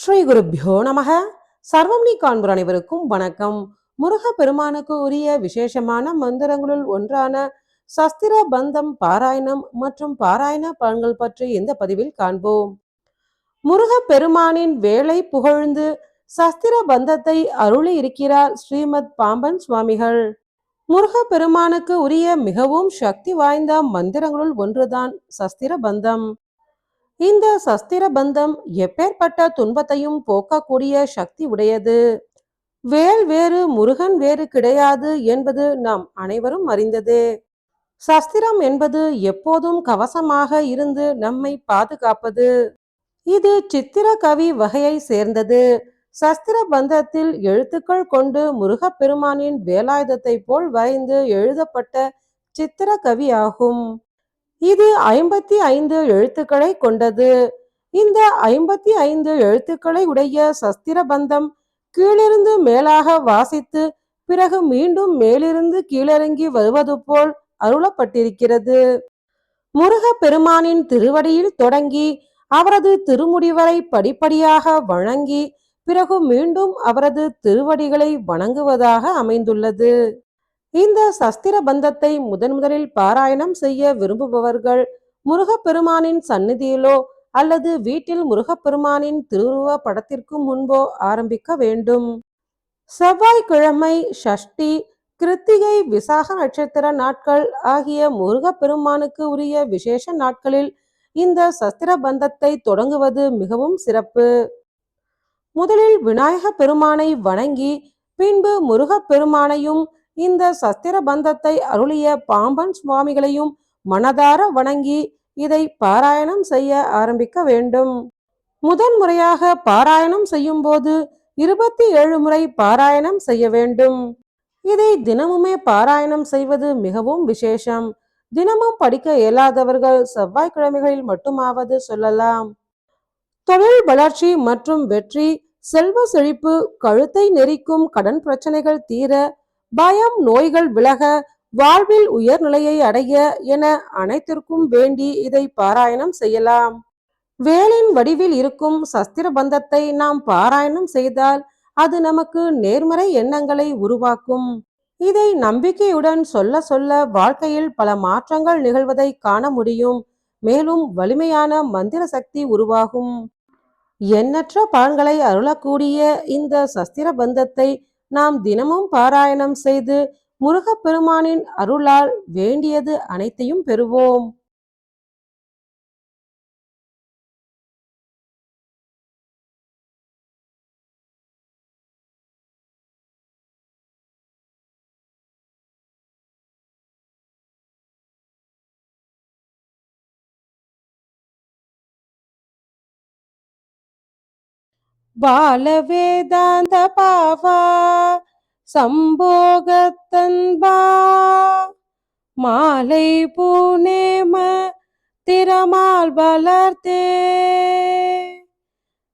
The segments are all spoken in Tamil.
ஸ்ரீ குருப்பியோ நமக. சர்வம் நீ காண்பர் அனைவருக்கும் வணக்கம். முருக பெருமானுக்கு உரிய விசேஷமான மந்திரங்களுள் ஒன்றான சஸ்திர பந்தம் பாராயணம் மற்றும் பாராயண பலன்கள் பற்றி இந்த பதிவில் காண்போம். முருக பெருமானின் வேலை புகழ்ந்து சஸ்திர பந்தத்தை அருளி இருக்கிறார் ஸ்ரீமத் பாம்பன் சுவாமிகள். முருக பெருமானுக்கு உரிய மிகவும் சக்தி வாய்ந்த மந்திரங்களுள் ஒன்றுதான் சஸ்திர பந்தம். இந்த சஸ்திர பந்தம் எப்பேற்பட்ட துன்பத்தையும் போக்கக்கூடிய சக்தி உடையது. வேல் வேறு முருகன் வேறு கிடையாது என்பது நாம் அனைவரும் அறிந்ததே. சஸ்திரம் என்பது எப்போதும் கவசமாக இருந்து நம்மை பாதுகாப்பது. இது சித்திர கவி வகையை சேர்ந்தது. சஸ்திர பந்தத்தில் எழுத்துக்கள் கொண்டு முருகப்பெருமானின் வேலாயுதத்தை போல் வரைந்து எழுதப்பட்ட சித்திர கவி ஆகும் இது ஐம்பத்தி ஐந்து எழுத்துக்களை கொண்டது. இந்த ஐம்பத்தி ஐந்து எழுத்துக்களை உடைய சஸ்திர பந்தம் கீழிருந்து மேலாக வாசித்து பிறகு மீண்டும் மேலிருந்து கீழிறங்கி வருவது போல் அருளப்பட்டிருக்கிறது. முருக பெருமானின் திருவடியில் தொடங்கி அவரது திருமுடிவரை படிப்படியாக வணங்கி பிறகு மீண்டும் அவரது திருவடிகளை வணங்குவதாக அமைந்துள்ளது. இந்த சஸ்திர பந்தத்தை முதன் முதலில் பாராயணம் செய்ய விரும்புபவர்கள் முருகப்பெருமானின் சந்நிதியிலோ அல்லது வீட்டில் முருகப்பெருமானின் திருவுருவ படத்திற்கு முன்போ ஆரம்பிக்க வேண்டும். செவ்வாய்க்கிழமை ஷஷ்டி கிருத்திகை விசாக நட்சத்திர நாட்கள் ஆகிய முருகப்பெருமானுக்கு உரிய விசேஷ நாட்களில் இந்த சஸ்திர பந்தத்தை தொடங்குவது மிகவும் சிறப்பு. முதலில் விநாயக பெருமானை வணங்கி பின்பு முருகப் பெருமானையும் இந்த சஸ்திர பந்தத்தை அருளிய பாம்பன் சுவாமிகளையும் மனதார வணங்கி இதை பாராயணம் செய்ய ஆரம்பிக்க வேண்டும். முதன் முறையாக பாராயணம் செய்யும் போது இருபத்தி ஏழு முறை பாராயணம் செய்ய வேண்டும். இதை தினமுமே பாராயணம் செய்வது மிகவும் விசேஷம். தினமும் படிக்க இயலாதவர்கள் செவ்வாய்க்கிழமைகளில் மட்டுமாவது சொல்லலாம். தொழில் வளர்ச்சி மற்றும் வெற்றி செல்வ செழிப்பு கழுத்தை நெரிக்கும் கடன் பிரச்சனைகள் தீர பயம் நோய்கள் விலக வாழ்வில் உயர்நிலையை அடைய என அனைத்திற்கும் வேண்டி இதை பாராயணம் செய்யலாம். வேலின் வடிவில் இருக்கும் சஸ்திர பந்தத்தை நாம் பாராயணம் செய்தால் அது நமக்கு நேர்மறை எண்ணங்களை உருவாக்கும். இதை நம்பிக்கையுடன் சொல்ல சொல்ல வாழ்க்கையில் பல மாற்றங்கள் நிகழ்வதை காண முடியும். மேலும் வலிமையான மந்திர சக்தி உருவாகும். எண்ணற்ற பலன்களை அருளக்கூடிய இந்த சஸ்திர பந்தத்தை நாம் தினமும் பாராயணம் செய்து முருகப்பெருமானின் அருளால் வேண்டியது அனைத்தையும் பெறுவோம். பாலவேதாந்த பாவா சம்போகத்தன்பா மாலை பூனேம திறமால் வளர்த்தே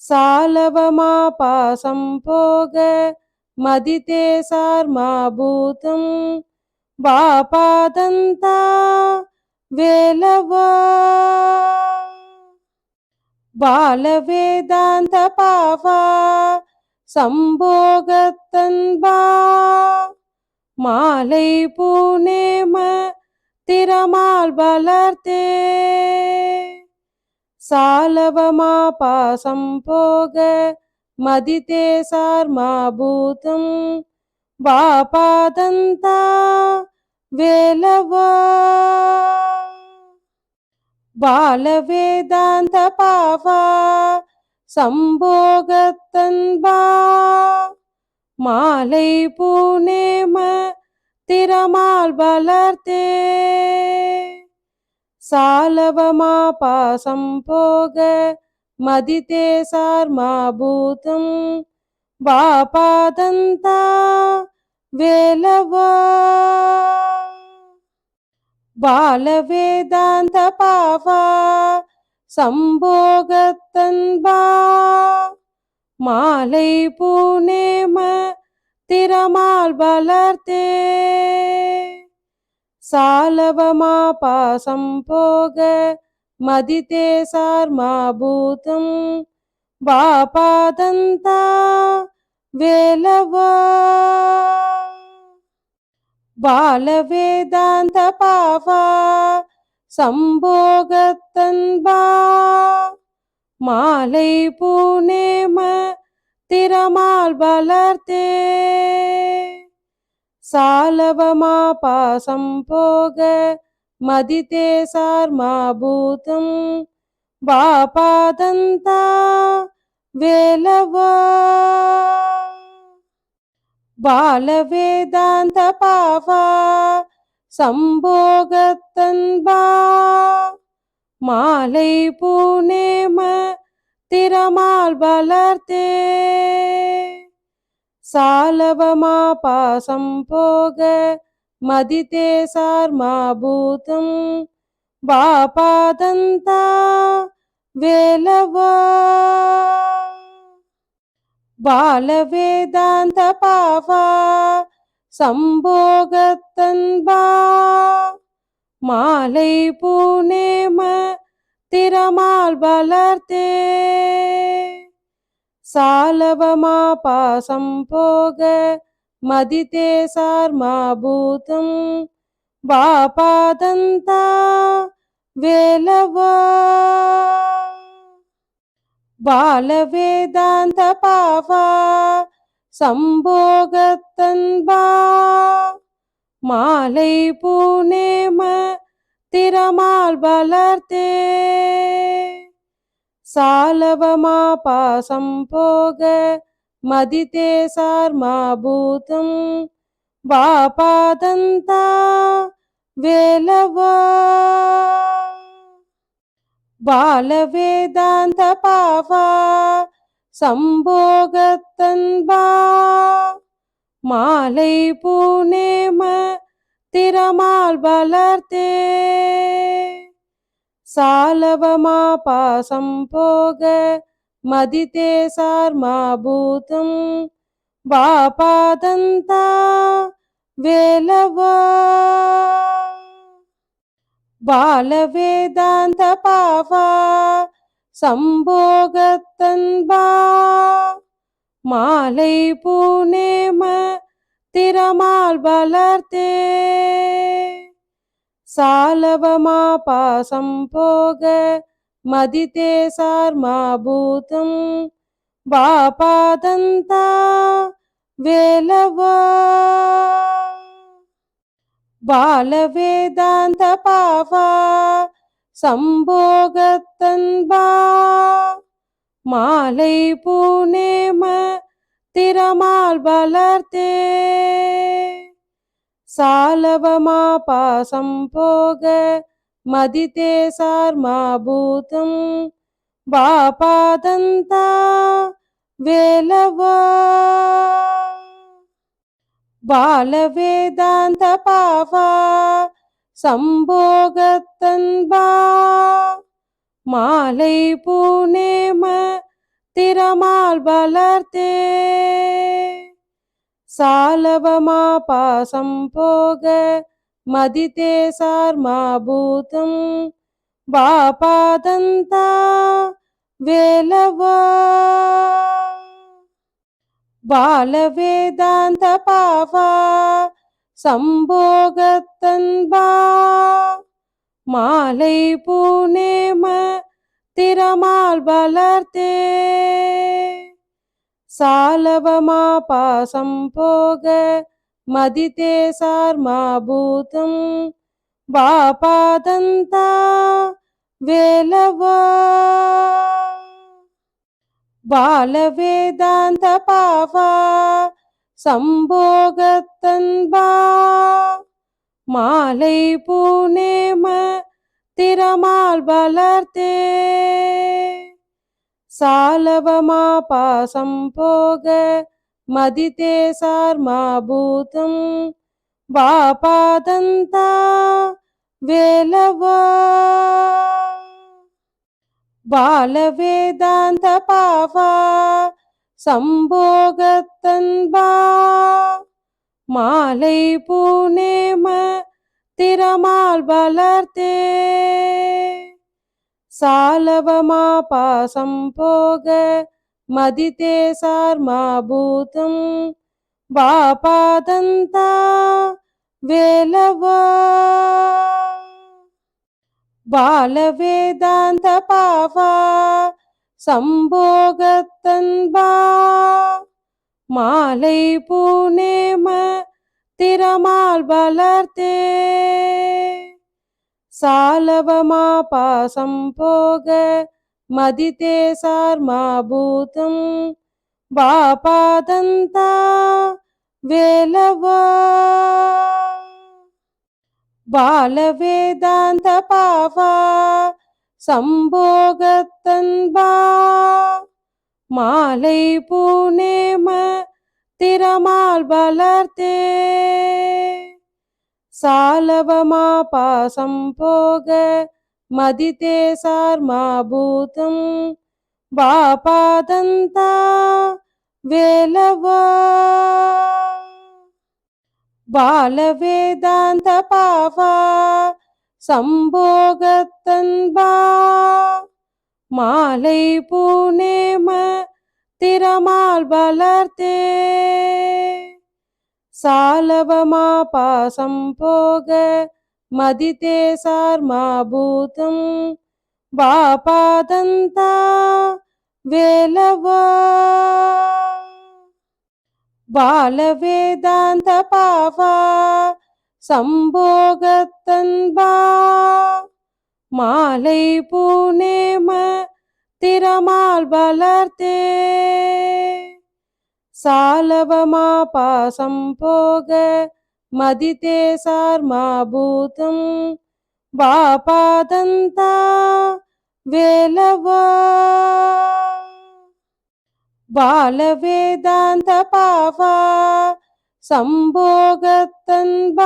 சாலவமா பாசம் போக மதித்தே சார்மா பூதம் வாபாதந்தா வேலவா பாலவேதாந்த பாவா சம்போகத்தன்பா மாலை பூனேம திறமால் வளர்த்தே சாலவமா பாசம் போக மதித்தே சார்மா பூதம் வாபாதந்தா வேலவா பாலவேதாந்த பாவா சம்போகத்தன்பா மாலை பூனேம திறமால் வளர்த்தே. சாலவமா பாசம் போக மதித்தே சார்மா பூதம் வாபாதந்தா வேலவா. பாலவேதாந்த பாவா சம்போகத்தன்பா மாலை பூனேம திறமால் வளர்த்தே. சாலவமா பாசம் போக மதித்தே சார்மா பூதம் வாபாதந்தா வேலவா. பாலவேதாந்த பாவா சம்போகத்தன்பா மாலை பூனேம திறமால் வளர்த்தே. சாலவமா பாசம் போக மதித்தே சார்மா பூதம் பாபாதந்தா வேலவா. பாலவேதாந்த பாவா சம்போகத்தன்பா மாலை பூனேம திறமால் வளர்த்தே. சாலவமா பாசம் போக மதித்தே சார்மா பூதம் பாபாதந்தா வேலவா. பாலவேதாந்த பாவா சம்போகத்தன்பா மாலை பூனேம திறமால் வளர்த்தே. சாலவமா பாசம் போக மதித்தே சார்மா பூதம் வாபாதந்தா வேலவா. பாலவேதாந்த பாவா சம்போகத்தன்பா மாலை பூனேம திறமால் வளர்த்தே. சாலவமா பாசம் போக மதித்தே சார்மா பூதம் பாபாதந்தா வேலவா. பாலவேதாந்த பாவா சம்போகத்தன்பா மாலை பூனேம திறமால் வளர்த்தே. சாலவமா பாசம் போக மதித்தே சார்மா பூதம் பாபாதந்தா வேலவா. பாலவேதாந்த பாவா சம்போகத்தன்பா மாலை பூனேம திறமால் வளர்த்தே. சாலவமா பாசம் போக மதித்தே சார்மா பூதம் பாபாதந்தா வேலவா. பாலவேதாந்த பாவா சம்போகத்தன்பா மாலை பூனேம திறமால் வளர்த்தே. சாலவமா பாசம் போக மதித்தே சார்மா பூதம் பாபாதந்தா வேலவா. பாலவேதாந்த பாவா சம்போகத்தன்பா மாலை பூனேம திறமால் வளர்த்தே. சாலவமா பாசம் போக மதித்தே சார்மா பூதம் பாபாதந்தா வேலவா. பாலவேதாந்த பாவா சம்போகத்தன்பா மாலை பூனேம திறமால் வளர்த்தே. சாலவமா பாசம் போக மதித்தே சார்மா பூதம் வாபாதந்தா வேலவா. பாலவேதாந்த பாவா சம்போகத்தன்பா மாலை பூனேம திறமால் வளர்த்தே. சாலவமா பாசம் போக மதித்தே சார்மா பூதம் வாபாதந்தா வேலவா. பாலவேதாந்த பாவா சம்போகத்தன்பா மாலை பூனேம திறமால் வளர்த்தே. சாலவமா பாசம் போக மதித்தே சார்மா பூதம் வாபாதந்தா வேலவா. பாலவேதாந்த பாவா சம்போகத்தன்பா மாலை பூனேம திறமால் வளர்த்தே. சாலவமா பாசம் போக மதித்தே சார்மா பூதம் பாபாதந்தா வேலவா. பாலவேதாந்த பாவா சம்போகத்தன்பா மாலை பூனேம திறமால் வளர்த்தே. சாலவமா பாசம் போக மதித்தே சார்மா பூதம் பாபாதந்தா வேலவா. பாலவேதாந்த பாவா சம்போகத்தன்பா மாலை பூனேம திறமால் வளர்த்தே. சாலவமா பாசம் போக மதித்தே சார்மா பூதம் வாபாதந்தா வேலவா. பாலவேதாந்த பாவா சம்போகத்தன்பா மாலை பூனேம திறமால் வளர்த்தே. சாலவமா பாசம் போக மதித்தே சார்மா பூதம் பாபாதந்தா வேலவா. பாலவேதாந்த பாவா சம்போகத்தன்பா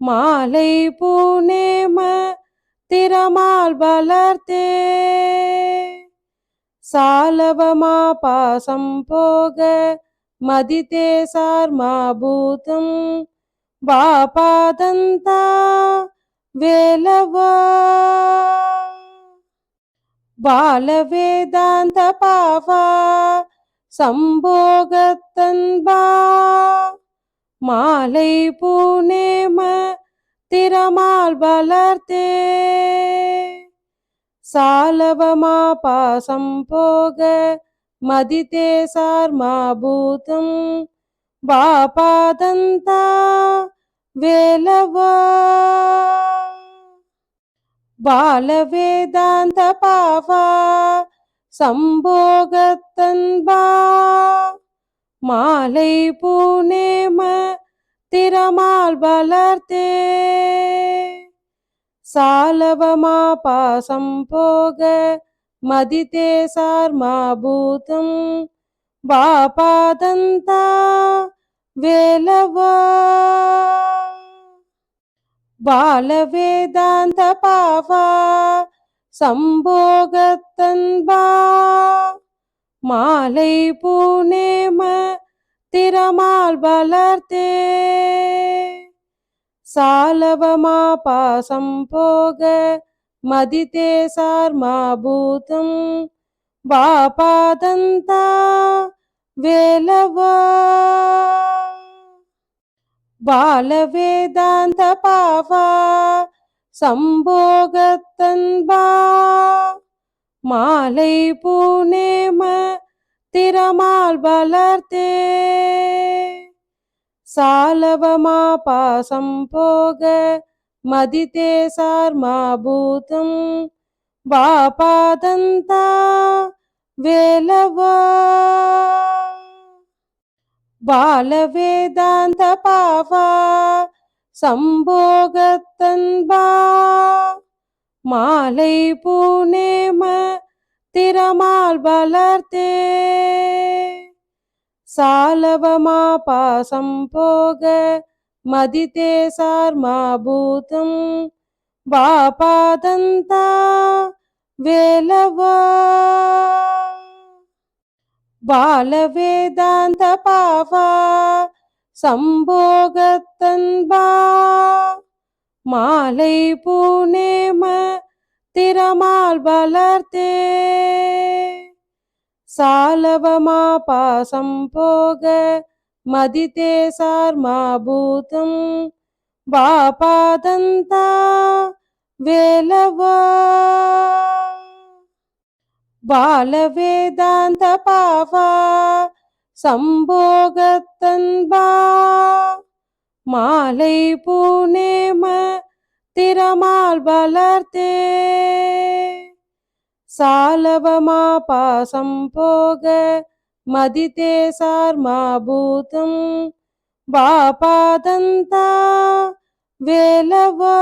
மாலை பூனேம திறமால் வளர்த்தே. சாலவமா பாசம் போக மதித்தே சார்மா பூதம் வாபாதந்தா வேலவா. பாலவேதாந்த பாவா சம்போகத்தன்பா மாலை பூனேம திறமால் வளர்த்தே. சாலவமா பாசம் போக மதித்தே சார்மா பூதம் பாபாதந்தா வேலவா. பாலவேதாந்த பாவா சம்போகத்தன்பா மாலை பூனேம திறமால் வளர்த்தே. சாலவமா பாசம் போக மதித்தே சார்மா பூதம் பாபாதந்தா வேலவா. பாலவேதாந்த பாவா சம்போகத்தன்பா மாலை பூனேம திறமால் வளர்த்தே. சாலவமா பாசம் போக மதித்தே சார்மா பூதம் பாபாதந்தா வேலவா. பாலவேதாந்த பாவா சம்போகத்தன்பா மாலை பூனேம திறமால் வளர்த்தே. சாலவமா பாசம் போக மதித்தே சார்மா பூதம் பாபாதந்தா வேலவா. பாலவேதாந்த பாவா சம்போகத்தன்பா மாலை பூனேம திறமால் வளர்த்தே. சாலவமா பாசம் போக மதித்தே சார்மா பூதம் வாபாதந்தா வேலவா. பாலவேதாந்த பாவா சம்போகத்தன்பா மாலை பூனேம திறமால் வளர்த்தே. சாலவமா பாசம் போக மதித்தே சார்மா பூதம் பாபாதந்தா வேலவா. பாலவேதாந்த பாவா சம்போகத்தன்பா மாலை பூனேம திறமால் வளர்த்தே. சாலவமா பாசம் போக மதித்தே சார்மா பூதம் பாபாதந்தா வேலவா.